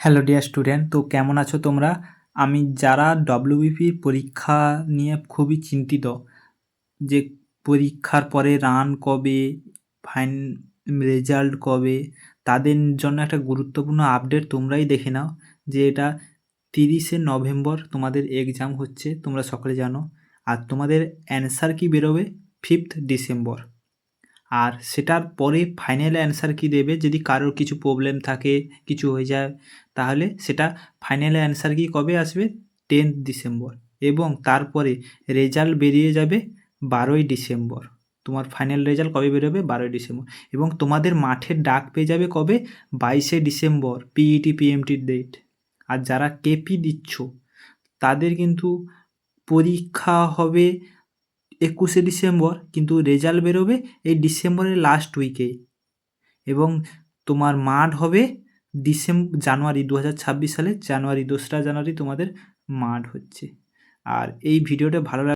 Hello dear student তো কেমন আছো তোমরা? আমি যারা ডব্লিউবিপির পরীক্ষা নিয়ে খুবই চিন্তিত, যে পরীক্ষার পরে রান কবে ফাইন রেজাল্ট কবে, তাদের জন্য একটা গুরুত্বপূর্ণ আপডেট তোমরাই দেখে নাও, যে এটা তিরিশে নভেম্বর তোমাদের এক্সাম হচ্ছে, তোমরা সকলে জানো। আর তোমাদের অ্যান্সার কি বেরোবে? ফিফথ ডিসেম্বর আর সেটার পরে ফাইনাল অ্যান্সার কি দেবে? যদি কারোর কিছু প্রবলেম থাকে, কিছু হয়ে যায়, তাহলে সেটা ফাইনাল অ্যান্সার কি কবে আসবে? টেন্থ ডিসেম্বর এবং তারপরে রেজাল্ট বেরিয়ে যাবে বারোই ডিসেম্বর তোমার ফাইনাল রেজাল্ট কবে বেরোবে? বারোই ডিসেম্বর এবং তোমাদের মাঠের ডাক পেয়ে যাবে কবে? বাইশে ডিসেম্বর পিইটি পিএমটির ডেট আর যারা কেপি দিচ্ছ, তাদের কিন্তু পরীক্ষা হবে একুশে ডিসেম্বর, কিন্তু রেজাল্ট বেরোবে এই ডিসেম্বরের লাস্ট উইকে এবং তোমার মাঠ হবে ডিসেম্ব, জানুয়ারি দু হাজার ছাব্বিশ সালে, জানুয়ারি, দোসরা জানুয়ারি তোমাদের মাঠ হচ্ছে। আর এই ভিডিওটা ভালো